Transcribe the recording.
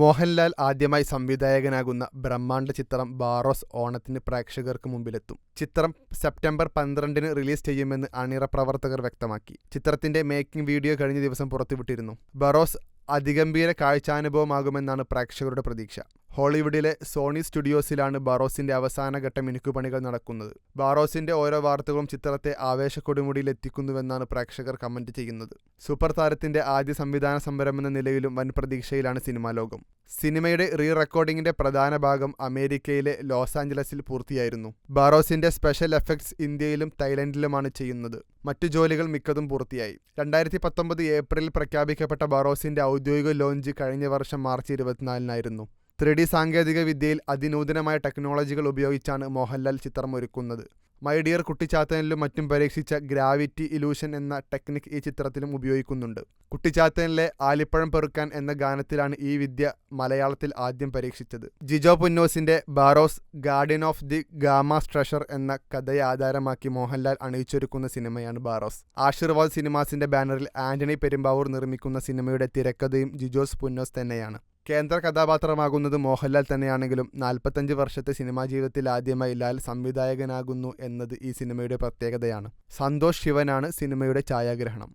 മോഹൻലാൽ ആദ്യമായി സംവിധായകനാകുന്ന ബ്രഹ്മാണ്ഡ ചിത്രം ബാറോസ് ഓണത്തിന് പ്രേക്ഷകർക്ക് മുമ്പിലെത്തും. ചിത്രം സെപ്റ്റംബർ പന്ത്രണ്ടിന് റിലീസ് ചെയ്യുമെന്ന് അണിയറ പ്രവർത്തകർ വ്യക്തമാക്കി. ചിത്രത്തിന്റെ മേക്കിംഗ് വീഡിയോ കഴിഞ്ഞ ദിവസം പുറത്തുവിട്ടിരുന്നു. ബറോസ് അതിഗംഭീര കാഴ്ചാനുഭവമാകുമെന്നാണ് പ്രേക്ഷകരുടെ പ്രതീക്ഷ. ഹോളിവുഡിലെ സോണി സ്റ്റുഡിയോസിലാണ് ബാറോസിന്റെ അവസാനഘട്ട മിനുക്കുപണികൾ നടക്കുന്നത്. ബാറോസിന്റെ ഓരോ വാർത്തകളും ചിത്രത്തെ ആവേശക്കൊടുമുടിയിൽ എത്തിക്കുന്നുവെന്നാണ് പ്രേക്ഷകർ കമന്റ് ചെയ്യുന്നത്. സൂപ്പർ താരത്തിന്റെ ആദ്യ സംവിധാന സംരംഭം എന്ന നിലയിലും വൻ പ്രതീക്ഷയിലാണ് സിനിമാ ലോകം. സിനിമയുടെ റീ റെക്കോർഡിംഗിന്റെ പ്രധാന ഭാഗം അമേരിക്കയിലെ ലോസ് ആഞ്ചലസിൽ പൂർത്തിയായിരുന്നു. ബാറോസിന്റെ സ്പെഷ്യൽ എഫക്ട്സ് ഇന്ത്യയിലും തായ്ലൻഡിലുമാണ് ചെയ്യുന്നത്. മറ്റു ജോലികൾ മിക്കതും പൂർത്തിയായി. രണ്ടായിരത്തി പത്തൊമ്പത് ഏപ്രിലിൽ പ്രഖ്യാപിക്കപ്പെട്ട ബാറോസിന്റെ ഔദ്യോഗിക ലോഞ്ച് കഴിഞ്ഞ വർഷം മാർച്ച് ഇരുപത്തിനാലിനായിരുന്നു. ത്രീ ഡി സാങ്കേതിക വിദ്യയിൽ അതിനൂതനമായ ടെക്നോളജികൾ ഉപയോഗിച്ചാണ് മോഹൻലാൽ ചിത്രം ഒരുക്കുന്നത് മൈ ഡിയർ കുട്ടിച്ചാത്തനിലും മറ്റും പരീക്ഷിച്ച ഗ്രാവിറ്റി ഇലൂഷൻ എന്ന ടെക്നിക് ഈ ചിത്രത്തിലും ഉപയോഗിക്കുന്നുണ്ട്. കുട്ടിച്ചാത്തനിലെ ആലിപ്പഴം പെറുക്കാൻ എന്ന ഗാനത്തിലാണ് ഈ വിദ്യ മലയാളത്തിൽ ആദ്യം പരീക്ഷിച്ചത്. Jijo പുന്നോസിന്റെ Barroz guardian of the Gama's treasure എന്ന കഥയെ ആധാരമാക്കി മോഹൻലാൽ അണിയിച്ചൊരുക്കുന്ന സിനിമയാണ് ബാറോസ് ആശീർവാദ് സിനിമാസിന്റെ ബാനറിൽ ആന്റണി പെരുമ്പാവൂർ നിർമ്മിക്കുന്ന സിനിമയുടെ തിരക്കഥയും ജിജോസ് പുന്നോസ് തന്നെയാണ്. കേന്ദ്ര കഥാപാത്രമാകുന്നത് മോഹൻലാൽ തന്നെയാണെങ്കിലും നാൽപ്പത്തഞ്ച് വർഷത്തെ സിനിമാ ജീവിതത്തിൽ ആദ്യമായി ലാൽ സംവിധായകനാകുന്നു എന്നത് ഈ സിനിമയുടെ പ്രത്യേകതയാണ്. സന്തോഷ് ശിവനാണ് സിനിമയുടെ ഛായാഗ്രഹണം.